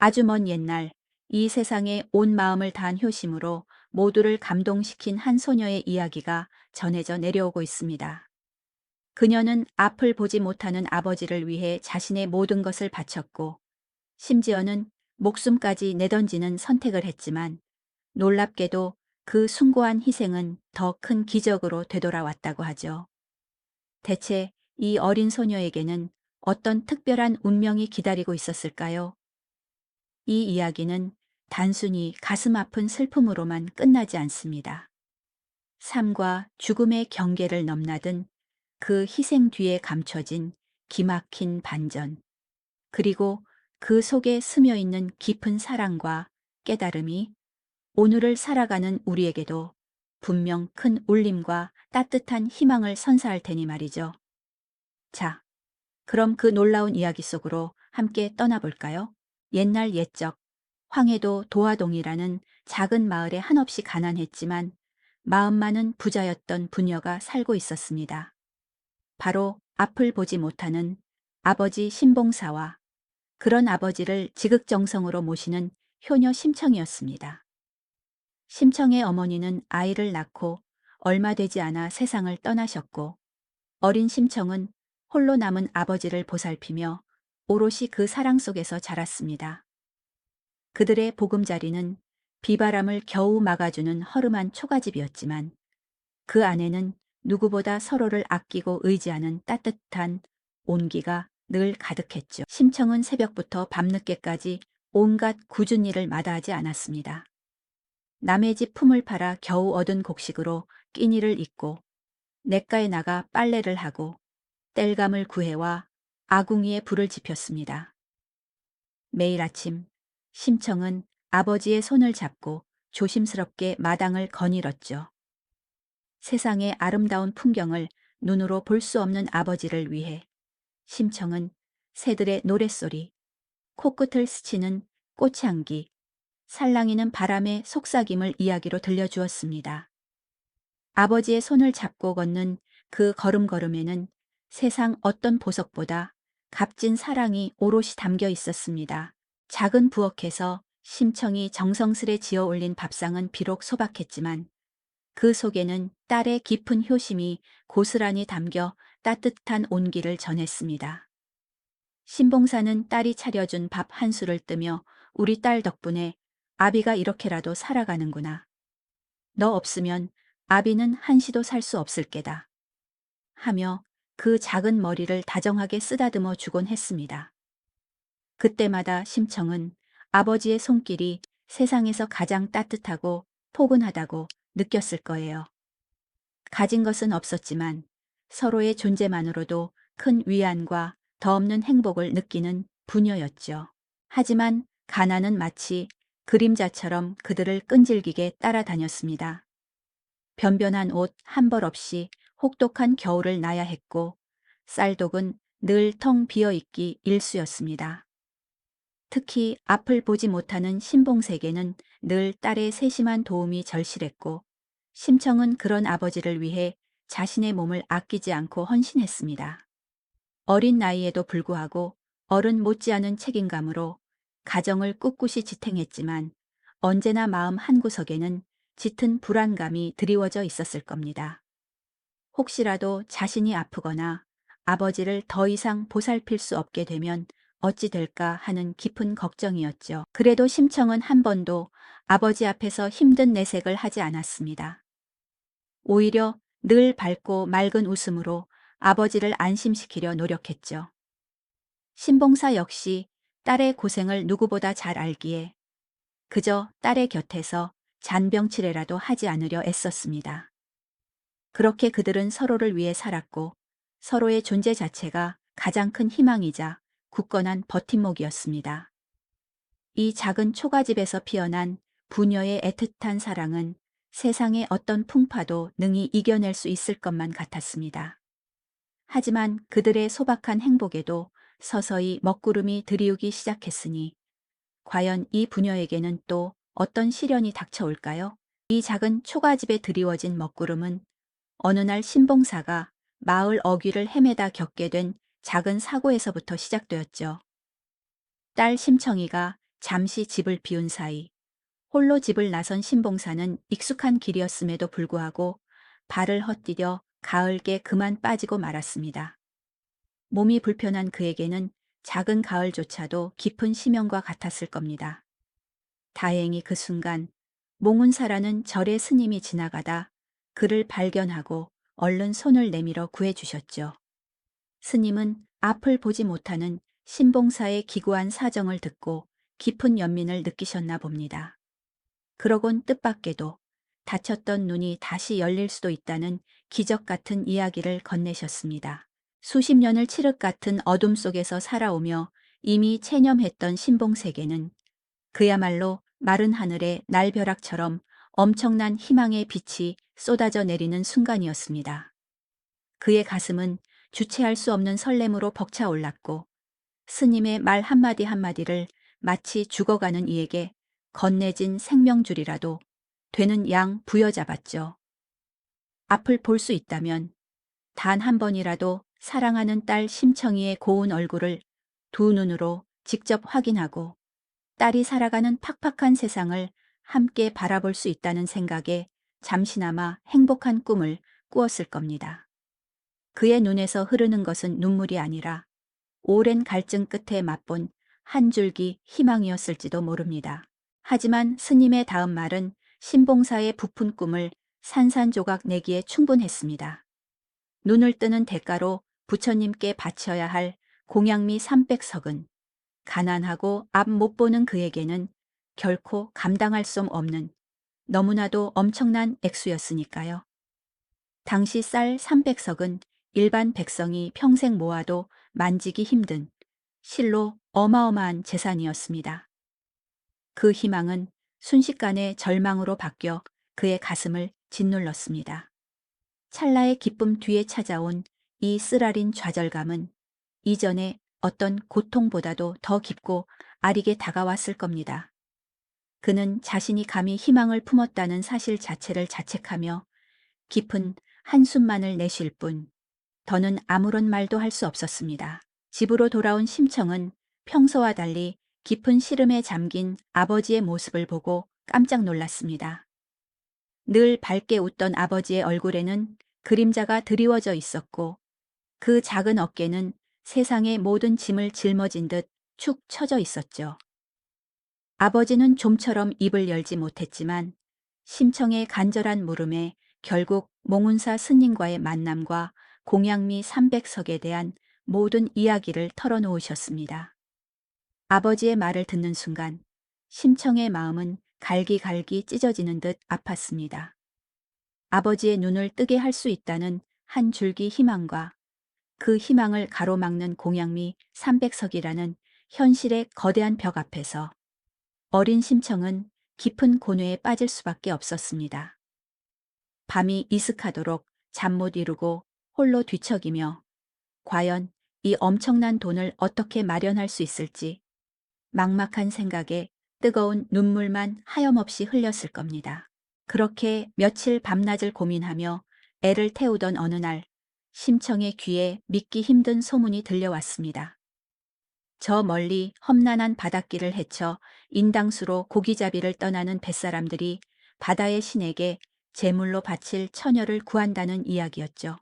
아주 먼 옛날 이 세상에 온 마음을 다한 효심으로 모두를 감동시킨 한 소녀의 이야기가 전해져 내려오고 있습니다. 그녀는 앞을 보지 못하는 아버지를 위해 자신의 모든 것을 바쳤고 심지어는 목숨까지 내던지는 선택을 했지만 놀랍게도 그 숭고한 희생은 더 큰 기적으로 되돌아왔다고 하죠. 대체 이 어린 소녀에게는 어떤 특별한 운명이 기다리고 있었을까요? 이 이야기는 단순히 가슴 아픈 슬픔으로만 끝나지 않습니다. 삶과 죽음의 경계를 넘나든 그 희생 뒤에 감춰진 기막힌 반전, 그리고 그 속에 스며 있는 깊은 사랑과 깨달음이 오늘을 살아가는 우리에게도 분명 큰 울림과 따뜻한 희망을 선사할 테니 말이죠. 자, 그럼 그 놀라운 이야기 속으로 함께 떠나볼까요? 옛날 옛적 황해도 도화동이라는 작은 마을에 한없이 가난했지만 마음만은 부자였던 부녀가 살고 있었습니다. 바로 앞을 보지 못하는 아버지 신봉사와 그런 아버지를 지극정성으로 모시는 효녀 심청이었습니다. 심청의 어머니는 아이를 낳고 얼마 되지 않아 세상을 떠나셨고 어린 심청은 홀로 남은 아버지를 보살피며 오롯이 그 사랑 속에서 자랐습니다. 그들의 보금자리는 비바람을 겨우 막아주는 허름한 초가집이었지만 그 안에는 누구보다 서로를 아끼고 의지하는 따뜻한 온기가 늘 가득했죠. 심청은 새벽부터 밤늦게까지 온갖 굳은 일을 마다하지 않았습니다. 남의 집 품을 팔아 겨우 얻은 곡식으로 끼니를 잇고 냇가에 나가 빨래를 하고 땔감을 구해와 아궁이에 불을 지폈습니다. 매일 아침 심청은 아버지의 손을 잡고 조심스럽게 마당을 거닐었죠. 세상의 아름다운 풍경을 눈으로 볼 수 없는 아버지를 위해 심청은 새들의 노랫소리, 코끝을 스치는 꽃향기, 살랑이는 바람의 속삭임을 이야기로 들려주었습니다. 아버지의 손을 잡고 걷는 그 걸음걸음에는 세상 어떤 보석보다 값진 사랑이 오롯이 담겨 있었습니다. 작은 부엌에서 심청이 정성스레 지어 올린 밥상은 비록 소박했지만 그 속에는 딸의 깊은 효심이 고스란히 담겨 따뜻한 온기를 전했습니다. 신봉사는 딸이 차려준 밥 한 수를 뜨며 우리 딸 덕분에 아비가 이렇게라도 살아가는구나. 너 없으면 아비는 한시도 살 수 없을 게다. 하며 그 작은 머리를 다정하게 쓰다듬어 주곤 했습니다. 그때마다 심청은 아버지의 손길이 세상에서 가장 따뜻하고 포근하다고 느꼈을 거예요. 가진 것은 없었지만 서로의 존재만으로도 큰 위안과 더 없는 행복을 느끼는 부녀였죠. 하지만 가난은 마치 그림자처럼 그들을 끈질기게 따라다녔습니다. 변변한 옷 한 벌 없이 혹독한 겨울을 나야 했고 쌀독은 늘 텅 비어 있기 일쑤였습니다. 특히 앞을 보지 못하는 신봉세계는 늘 딸의 세심한 도움이 절실했고 심청은 그런 아버지를 위해 자신의 몸을 아끼지 않고 헌신했습니다. 어린 나이에도 불구하고 어른 못지않은 책임감으로 가정을 꿋꿋이 지탱했지만 언제나 마음 한구석에는 짙은 불안감이 드리워져 있었을 겁니다. 혹시라도 자신이 아프거나 아버지를 더 이상 보살필 수 없게 되면 어찌 될까 하는 깊은 걱정이었죠. 그래도 심청은 한 번도 아버지 앞에서 힘든 내색을 하지 않았습니다. 오히려 늘 밝고 맑은 웃음으로 아버지를 안심시키려 노력했죠. 신봉사 역시 딸의 고생을 누구보다 잘 알기에 그저 딸의 곁에서 잔병치레라도 하지 않으려 애썼습니다. 그렇게 그들은 서로를 위해 살았고 서로의 존재 자체가 가장 큰 희망이자 굳건한 버팀목이었습니다. 이 작은 초가집에서 피어난 부녀의 애틋한 사랑은 세상의 어떤 풍파도 능히 이겨낼 수 있을 것만 같았습니다. 하지만 그들의 소박한 행복에도 서서히 먹구름이 들이우기 시작했으니 과연 이 부녀에게는 또 어떤 시련이 닥쳐올까요? 이 작은 초가집에 드리워진 먹구름은 어느 날 신봉사가 마을 어귀를 헤매다 겪게 된 작은 사고에서부터 시작되었죠. 딸 심청이가 잠시 집을 비운 사이 홀로 집을 나선 신봉사는 익숙한 길이었음에도 불구하고 발을 헛디뎌 가을게 그만 빠지고 말았습니다. 몸이 불편한 그에게는 작은 가을조차도 깊은 심연과 같았을 겁니다. 다행히 그 순간 몽운사라는 절의 스님이 지나가다 그를 발견하고 얼른 손을 내밀어 구해주셨죠. 스님은 앞을 보지 못하는 신봉사의 기구한 사정을 듣고 깊은 연민을 느끼셨나 봅니다. 그러곤 뜻밖에도 다쳤던 눈이 다시 열릴 수도 있다는 기적 같은 이야기를 건네셨습니다. 수십 년을 칠흑 같은 어둠 속에서 살아오며 이미 체념했던 신봉세계는 그야말로 마른 하늘의 날벼락처럼 엄청난 희망의 빛이 쏟아져 내리는 순간이었습니다. 그의 가슴은 주체할 수 없는 설렘으로 벅차올랐고 스님의 말 한마디 한마디를 마치 죽어가는 이에게 건네진 생명줄이라도 되는 양 부여잡았죠. 앞을 볼 수 있다면 단 한 번이라도 사랑하는 딸 심청이의 고운 얼굴을 두 눈으로 직접 확인하고 딸이 살아가는 팍팍한 세상을 함께 바라볼 수 있다는 생각에 잠시나마 행복한 꿈을 꾸었을 겁니다. 그의 눈에서 흐르는 것은 눈물이 아니라 오랜 갈증 끝에 맛본 한 줄기 희망이었을지도 모릅니다. 하지만 스님의 다음 말은 신봉사의 부푼 꿈을 산산조각 내기에 충분했습니다. 눈을 뜨는 대가로 부처님께 바쳐야 할 공양미 300석은 가난하고 앞 못 보는 그에게는 결코 감당할 수 없는 너무나도 엄청난 액수였으니까요. 당시 쌀 300석은 일반 백성이 평생 모아도 만지기 힘든 실로 어마어마한 재산이었습니다. 그 희망은 순식간에 절망으로 바뀌어 그의 가슴을 짓눌렀습니다. 찰나의 기쁨 뒤에 찾아온 이 쓰라린 좌절감은 이전에 어떤 고통보다도 더 깊고 아리게 다가왔을 겁니다. 그는 자신이 감히 희망을 품었다는 사실 자체를 자책하며 깊은 한숨만을 내쉴 뿐 더는 아무런 말도 할 수 없었습니다. 집으로 돌아온 심청은 평소와 달리 깊은 시름에 잠긴 아버지의 모습을 보고 깜짝 놀랐습니다. 늘 밝게 웃던 아버지의 얼굴에는 그림자가 드리워져 있었고 그 작은 어깨는 세상의 모든 짐을 짊어진 듯 축 처져 있었죠. 아버지는 좀처럼 입을 열지 못했지만 심청의 간절한 물음에 결국 몽운사 스님과의 만남과 공양미 300석에 대한 모든 이야기를 털어놓으셨습니다. 아버지의 말을 듣는 순간 심청의 마음은 갈기갈기 찢어지는 듯 아팠습니다. 아버지의 눈을 뜨게 할 수 있다는 한 줄기 희망과 그 희망을 가로막는 공양미 300석이라는 현실의 거대한 벽 앞에서 어린 심청은 깊은 고뇌에 빠질 수밖에 없었습니다. 밤이 이슥하도록 잠 못 이루고 홀로 뒤척이며 과연 이 엄청난 돈을 어떻게 마련할 수 있을지 막막한 생각에 뜨거운 눈물만 하염없이 흘렸을 겁니다. 그렇게 며칠 밤낮을 고민하며 애를 태우던 어느 날 심청의 귀에 믿기 힘든 소문이 들려왔습니다. 저 멀리 험난한 바닷길을 헤쳐 인당수로 고기잡이를 떠나는 뱃사람들이 바다의 신에게 제물로 바칠 처녀를 구한다는 이야기였죠.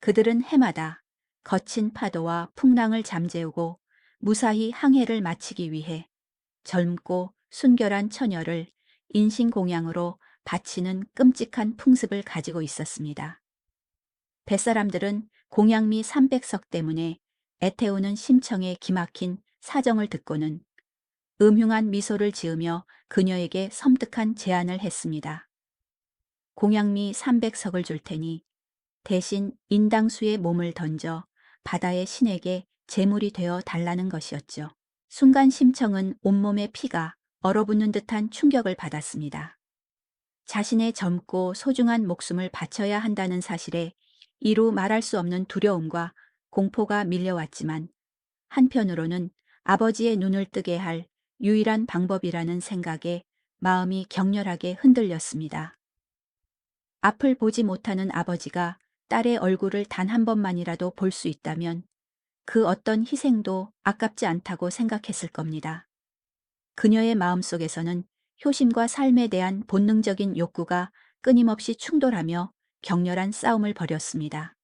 그들은 해마다 거친 파도와 풍랑을 잠재우고 무사히 항해를 마치기 위해 젊고 순결한 처녀를 인신공양으로 바치는 끔찍한 풍습을 가지고 있었습니다. 뱃사람들은 공양미 300석 때문에 애태우는 심청의 기막힌 사정을 듣고는 음흉한 미소를 지으며 그녀에게 섬뜩한 제안을 했습니다. 공양미 300석을 줄 테니 대신 인당수의 몸을 던져 바다의 신에게 제물이 되어 달라는 것이었죠. 순간 심청은 온몸의 피가 얼어붙는 듯한 충격을 받았습니다. 자신의 젊고 소중한 목숨을 바쳐야 한다는 사실에 이루 말할 수 없는 두려움과 공포가 밀려왔지만 한편으로는 아버지의 눈을 뜨게 할 유일한 방법이라는 생각에 마음이 격렬하게 흔들렸습니다. 앞을 보지 못하는 아버지가 딸의 얼굴을 단 한 번만이라도 볼 수 있다면 그 어떤 희생도 아깝지 않다고 생각했을 겁니다. 그녀의 마음속에서는 효심과 삶에 대한 본능적인 욕구가 끊임없이 충돌하며 격렬한 싸움을 벌였습니다.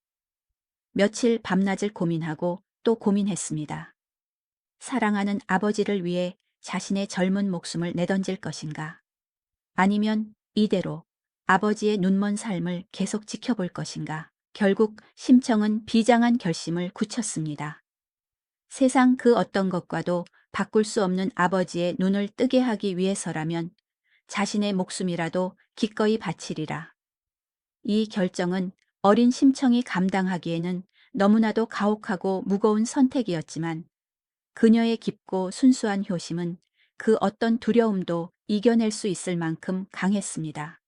며칠 밤낮을 고민하고 또 고민했습니다. 사랑하는 아버지를 위해 자신의 젊은 목숨을 내던질 것인가? 아니면 이대로 아버지의 눈먼 삶을 계속 지켜볼 것인가? 결국 심청은 비장한 결심을 굳혔습니다. 세상 그 어떤 것과도 바꿀 수 없는 아버지의 눈을 뜨게 하기 위해서라면 자신의 목숨이라도 기꺼이 바치리라. 이 결정은 어린 심청이 감당하기에는 너무나도 가혹하고 무거운 선택이었지만 그녀의 깊고 순수한 효심은 그 어떤 두려움도 이겨낼 수 있을 만큼 강했습니다.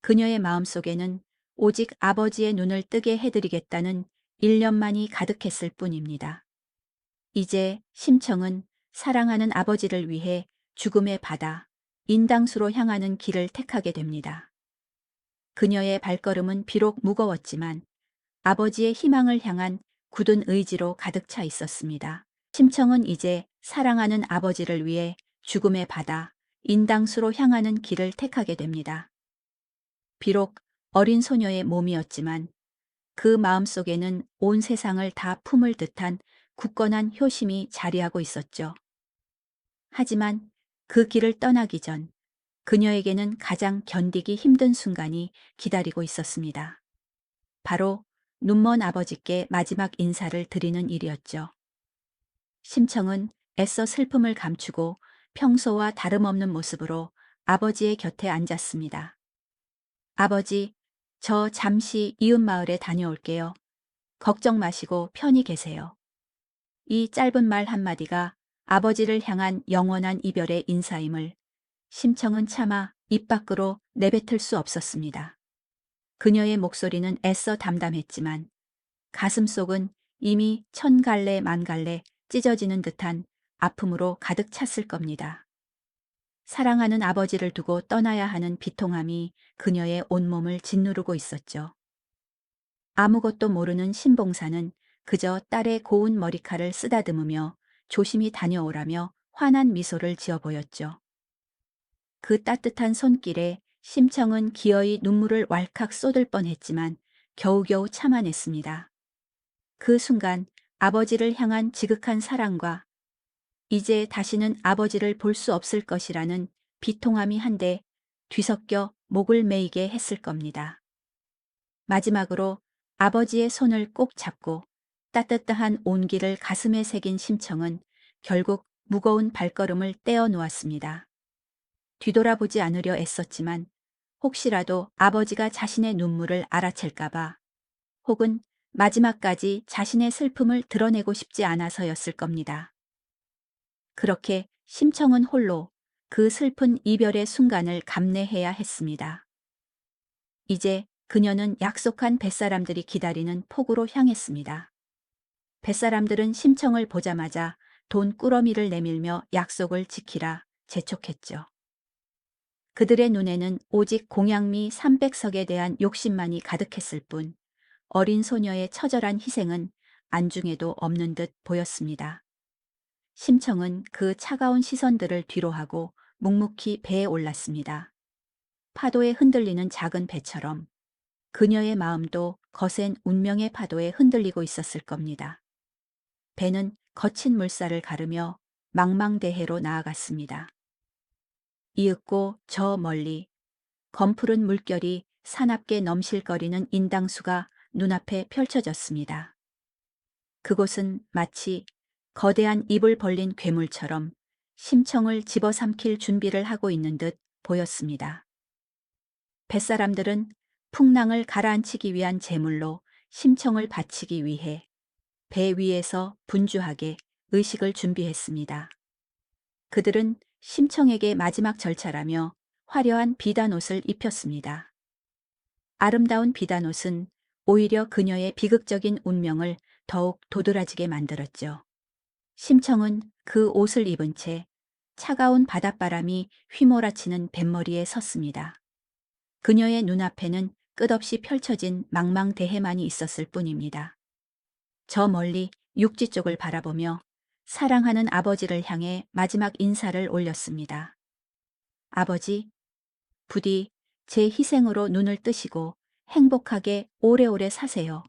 그녀의 마음속에는 오직 아버지의 눈을 뜨게 해드리겠다는 일념만이 가득했을 뿐입니다. 이제 심청은 사랑하는 아버지를 위해 죽음의 바다, 인당수로 향하는 길을 택하게 됩니다. 그녀의 발걸음은 비록 무거웠지만 아버지의 희망을 향한 굳은 의지로 가득 차 있었습니다. 심청은 이제 사랑하는 아버지를 위해 죽음의 바다, 인당수로 향하는 길을 택하게 됩니다. 비록 어린 소녀의 몸이었지만 그 마음속에는 온 세상을 다 품을 듯한 굳건한 효심이 자리하고 있었죠. 하지만 그 길을 떠나기 전 그녀에게는 가장 견디기 힘든 순간이 기다리고 있었습니다. 바로 눈먼 아버지께 마지막 인사를 드리는 일이었죠. 심청은 애써 슬픔을 감추고 평소와 다름없는 모습으로 아버지의 곁에 앉았습니다. 아버지, 저 잠시 이웃마을에 다녀올게요. 걱정 마시고 편히 계세요. 이 짧은 말 한마디가 아버지를 향한 영원한 이별의 인사임을 심청은 차마 입 밖으로 내뱉을 수 없었습니다. 그녀의 목소리는 애써 담담했지만 가슴 속은 이미 천 갈래 만 갈래 찢어지는 듯한 아픔으로 가득 찼을 겁니다. 사랑하는 아버지를 두고 떠나야 하는 비통함이 그녀의 온몸을 짓누르고 있었죠. 아무것도 모르는 신봉사는 그저 딸의 고운 머리칼을 쓰다듬으며 조심히 다녀오라며 환한 미소를 지어 보였죠. 그 따뜻한 손길에 심청은 기어이 눈물을 왈칵 쏟을 뻔했지만 겨우겨우 참아냈습니다. 그 순간 아버지를 향한 지극한 사랑과 이제 다시는 아버지를 볼 수 없을 것이라는 비통함이 한데 뒤섞여 목을 메이게 했을 겁니다. 마지막으로 아버지의 손을 꼭 잡고 따뜻한 온기를 가슴에 새긴 심청은 결국 무거운 발걸음을 떼어 놓았습니다. 뒤돌아보지 않으려 애썼지만 혹시라도 아버지가 자신의 눈물을 알아챌까봐 혹은 마지막까지 자신의 슬픔을 드러내고 싶지 않아서였을 겁니다. 그렇게 심청은 홀로 그 슬픈 이별의 순간을 감내해야 했습니다. 이제 그녀는 약속한 뱃사람들이 기다리는 폭으로 향했습니다. 뱃사람들은 심청을 보자마자 돈 꾸러미를 내밀며 약속을 지키라 재촉했죠. 그들의 눈에는 오직 공양미 300석에 대한 욕심만이 가득했을 뿐 어린 소녀의 처절한 희생은 안중에도 없는 듯 보였습니다. 심청은 그 차가운 시선들을 뒤로하고 묵묵히 배에 올랐습니다. 파도에 흔들리는 작은 배처럼 그녀의 마음도 거센 운명의 파도에 흔들리고 있었을 겁니다. 배는 거친 물살을 가르며 망망대해로 나아갔습니다. 이윽고 저 멀리 검푸른 물결이 사납게 넘실거리는 인당수가 눈앞에 펼쳐졌습니다. 그곳은 마치 거대한 입을 벌린 괴물처럼 심청을 집어삼킬 준비를 하고 있는 듯 보였습니다. 뱃사람들은 풍랑을 가라앉히기 위한 제물로 심청을 바치기 위해 배 위에서 분주하게 의식을 준비했습니다. 그들은 심청에게 마지막 절차라며 화려한 비단옷을 입혔습니다. 아름다운 비단옷은 오히려 그녀의 비극적인 운명을 더욱 도드라지게 만들었죠. 심청은 그 옷을 입은 채 차가운 바닷바람이 휘몰아치는 뱃머리에 섰습니다. 그녀의 눈앞에는 끝없이 펼쳐진 망망대해만이 있었을 뿐입니다. 저 멀리 육지 쪽을 바라보며 사랑하는 아버지를 향해 마지막 인사를 올렸습니다. 아버지, 부디 제 희생으로 눈을 뜨시고 행복하게 오래오래 사세요.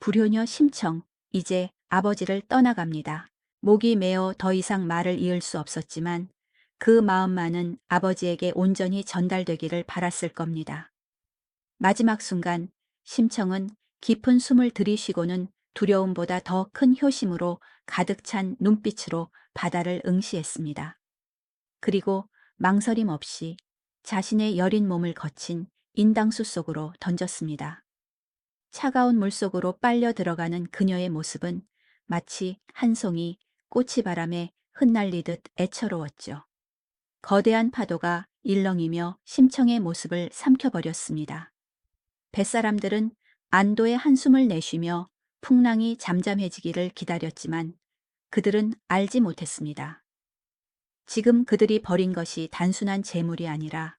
불효녀 심청, 이제 아버지를 떠나갑니다. 목이 메어 더 이상 말을 이을 수 없었지만 그 마음만은 아버지에게 온전히 전달되기를 바랐을 겁니다. 마지막 순간 심청은 깊은 숨을 들이쉬고는 두려움보다 더 큰 효심으로 가득 찬 눈빛으로 바다를 응시했습니다. 그리고 망설임 없이 자신의 여린 몸을 거친 인당수 속으로 던졌습니다. 차가운 물 속으로 빨려 들어가는 그녀의 모습은 마치 한 송이 꽃이 바람에 흩날리듯 애처로웠죠. 거대한 파도가 일렁이며 심청의 모습을 삼켜버렸습니다. 뱃사람들은 안도의 한숨을 내쉬며 풍랑이 잠잠해지기를 기다렸지만 그들은 알지 못했습니다. 지금 그들이 버린 것이 단순한 재물이 아니라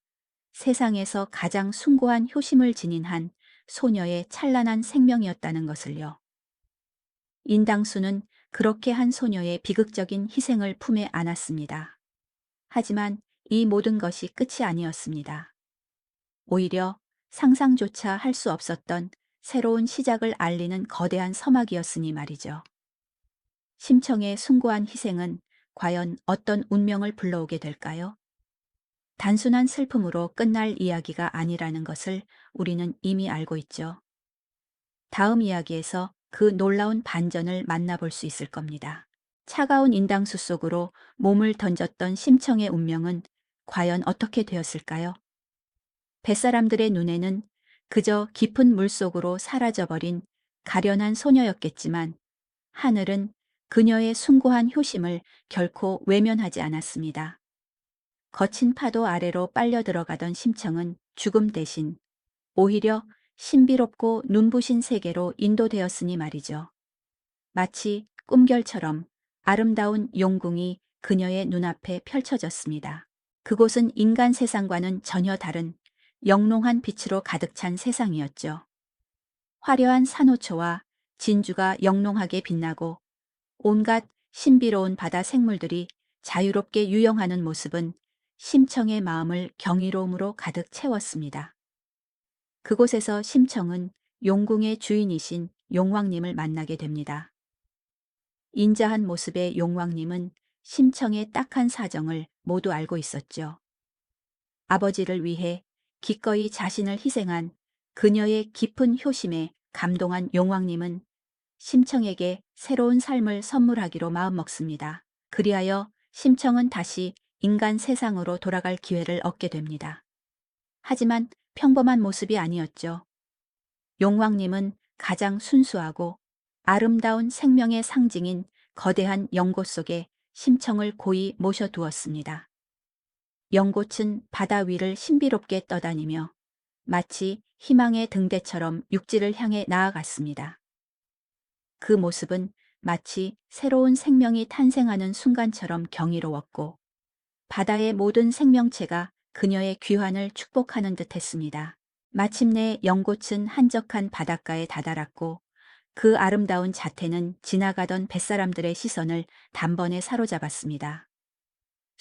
세상에서 가장 숭고한 효심을 지닌 한 소녀의 찬란한 생명이었다는 것을요. 인당수는 그렇게 한 소녀의 비극적인 희생을 품에 안았습니다. 하지만 이 모든 것이 끝이 아니었습니다. 오히려 상상조차 할 수 없었던 새로운 시작을 알리는 거대한 서막이었으니 말이죠. 심청의 숭고한 희생은 과연 어떤 운명을 불러오게 될까요? 단순한 슬픔으로 끝날 이야기가 아니라는 것을 우리는 이미 알고 있죠. 다음 이야기에서 그 놀라운 반전을 만나볼 수 있을 겁니다. 차가운 인당수 속으로 몸을 던졌던 심청의 운명은 과연 어떻게 되었을까요? 뱃사람들의 눈에는 그저 깊은 물 속으로 사라져버린 가련한 소녀였겠지만 하늘은 그녀의 숭고한 효심을 결코 외면하지 않았습니다. 거친 파도 아래로 빨려 들어가던 심청은 죽음 대신 오히려 신비롭고 눈부신 세계로 인도되었으니 말이죠. 마치 꿈결처럼 아름다운 용궁이 그녀의 눈앞에 펼쳐졌습니다. 그곳은 인간 세상과는 전혀 다른 영롱한 빛으로 가득 찬 세상이었죠. 화려한 산호초와 진주가 영롱하게 빛나고 온갖 신비로운 바다 생물들이 자유롭게 유영하는 모습은 심청의 마음을 경이로움으로 가득 채웠습니다. 그곳에서 심청은 용궁의 주인이신 용왕님을 만나게 됩니다. 인자한 모습의 용왕님은 심청의 딱한 사정을 모두 알고 있었죠. 아버지를 위해 기꺼이 자신을 희생한 그녀의 깊은 효심에 감동한 용왕님은 심청에게 새로운 삶을 선물하기로 마음먹습니다. 그리하여 심청은 다시 인간 세상으로 돌아갈 기회를 얻게 됩니다. 하지만 평범한 모습이 아니었죠. 용왕님은 가장 순수하고 아름다운 생명의 상징인 거대한 연꽃 속에 심청을 고이 모셔두었습니다. 연꽃은 바다 위를 신비롭게 떠다니며 마치 희망의 등대처럼 육지를 향해 나아갔습니다. 그 모습은 마치 새로운 생명이 탄생하는 순간처럼 경이로웠고 바다의 모든 생명체가 그녀의 귀환을 축복하는 듯 했습니다. 마침내 연꽃은 한적한 바닷가에 다다랐고 그 아름다운 자태는 지나가던 뱃사람들의 시선을 단번에 사로잡았습니다.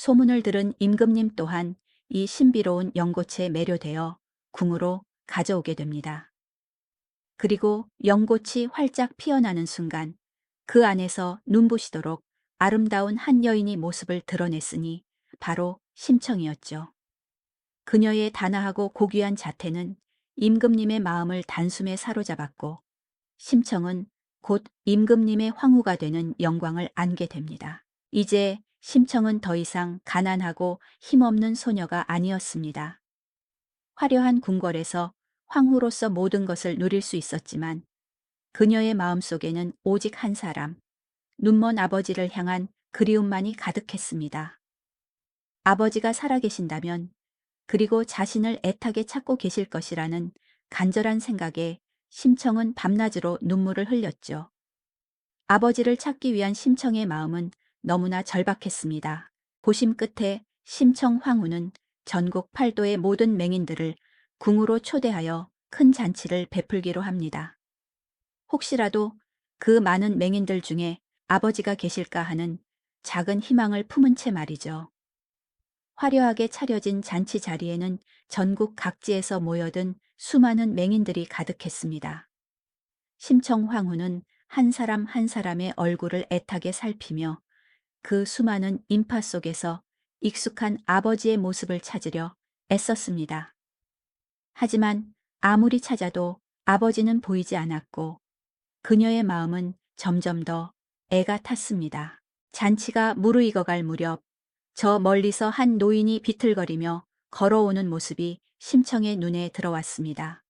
소문을 들은 임금님 또한 이 신비로운 연꽃에 매료되어 궁으로 가져오게 됩니다. 그리고 연꽃이 활짝 피어나는 순간 그 안에서 눈부시도록 아름다운 한 여인이 모습을 드러냈으니 바로 심청이었죠. 그녀의 단아하고 고귀한 자태는 임금님의 마음을 단숨에 사로잡았고 심청은 곧 임금님의 황후가 되는 영광을 안게 됩니다. 이제 심청은 더 이상 가난하고 힘없는 소녀가 아니었습니다. 화려한 궁궐에서 황후로서 모든 것을 누릴 수 있었지만 그녀의 마음속에는 오직 한 사람, 눈먼 아버지를 향한 그리움만이 가득했습니다. 아버지가 살아계신다면 그리고 자신을 애타게 찾고 계실 것이라는 간절한 생각에 심청은 밤낮으로 눈물을 흘렸죠. 아버지를 찾기 위한 심청의 마음은 너무나 절박했습니다. 고심 끝에 심청 황후는 전국 팔도의 모든 맹인들을 궁으로 초대하여 큰 잔치를 베풀기로 합니다. 혹시라도 그 많은 맹인들 중에 아버지가 계실까 하는 작은 희망을 품은 채 말이죠. 화려하게 차려진 잔치 자리에는 전국 각지에서 모여든 수많은 맹인들이 가득했습니다. 심청 황후는 한 사람 한 사람의 얼굴을 애타게 살피며 그 수많은 인파 속에서 익숙한 아버지의 모습을 찾으려 애썼습니다. 하지만 아무리 찾아도 아버지는 보이지 않았고 그녀의 마음은 점점 더 애가 탔습니다. 잔치가 무르익어갈 무렵 저 멀리서 한 노인이 비틀거리며 걸어오는 모습이 심청의 눈에 들어왔습니다.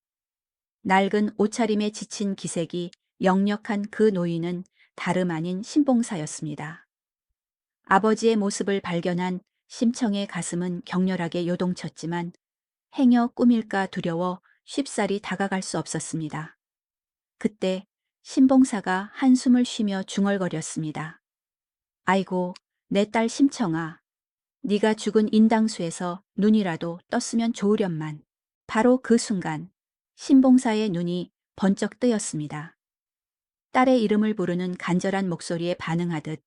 낡은 옷차림에 지친 기색이 역력한 그 노인은 다름 아닌 신봉사였습니다. 아버지의 모습을 발견한 심청의 가슴은 격렬하게 요동쳤지만 행여 꿈일까 두려워 쉽사리 다가갈 수 없었습니다. 그때 신봉사가 한숨을 쉬며 중얼거렸습니다. 아이고, 내 딸 심청아. 네가 죽은 인당수에서 눈이라도 떴으면 좋으련만. 바로 그 순간 신봉사의 눈이 번쩍 뜨였습니다. 딸의 이름을 부르는 간절한 목소리에 반응하듯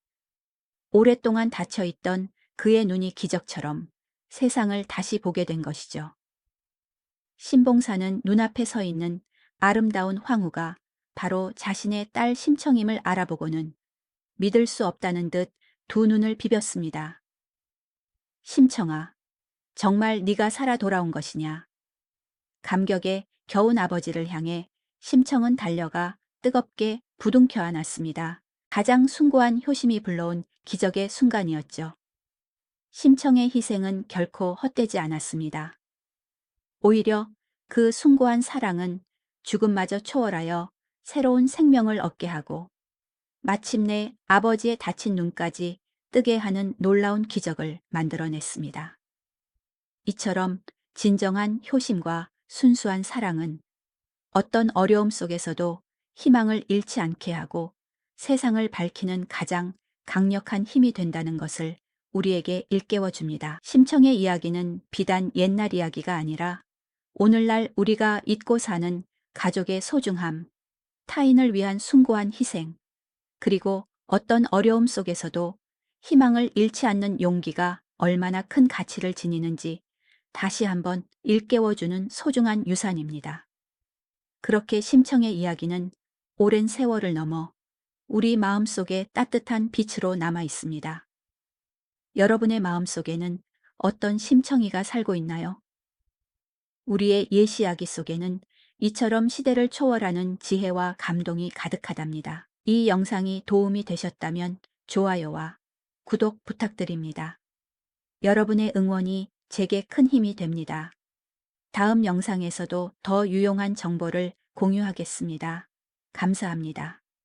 오랫동안 닫혀있던 그의 눈이 기적처럼 세상을 다시 보게 된 것이죠. 신봉사는 눈앞에 서 있는 아름다운 황후가 바로 자신의 딸 심청임을 알아보고는 믿을 수 없다는 듯 두 눈을 비볐습니다. 심청아, 정말 네가 살아 돌아온 것이냐. 감격에 겨운 아버지를 향해 심청은 달려가 뜨겁게 부둥켜 안았습니다. 가장 숭고한 효심이 불러온 기적의 순간이었죠. 심청의 희생은 결코 헛되지 않았습니다. 오히려 그 숭고한 사랑은 죽음마저 초월하여 새로운 생명을 얻게 하고 마침내 아버지의 다친 눈까지 뜨게 하는 놀라운 기적을 만들어냈습니다. 이처럼 진정한 효심과 순수한 사랑은 어떤 어려움 속에서도 희망을 잃지 않게 하고 세상을 밝히는 가장 강력한 힘이 된다는 것을 우리에게 일깨워 줍니다. 심청의 이야기는 비단 옛날 이야기가 아니라 오늘날 우리가 잊고 사는 가족의 소중함, 타인을 위한 숭고한 희생, 그리고 어떤 어려움 속에서도 희망을 잃지 않는 용기가 얼마나 큰 가치를 지니는지 다시 한번 일깨워주는 소중한 유산입니다. 그렇게 심청의 이야기는 오랜 세월을 넘어 우리 마음속에 따뜻한 빛으로 남아 있습니다. 여러분의 마음속에는 어떤 심청이가 살고 있나요? 우리의 예시 이야기 속에는 이처럼 시대를 초월하는 지혜와 감동이 가득하답니다. 이 영상이 도움이 되셨다면 좋아요와 구독 부탁드립니다. 여러분의 응원이 제게 큰 힘이 됩니다. 다음 영상에서도 더 유용한 정보를 공유하겠습니다. 감사합니다.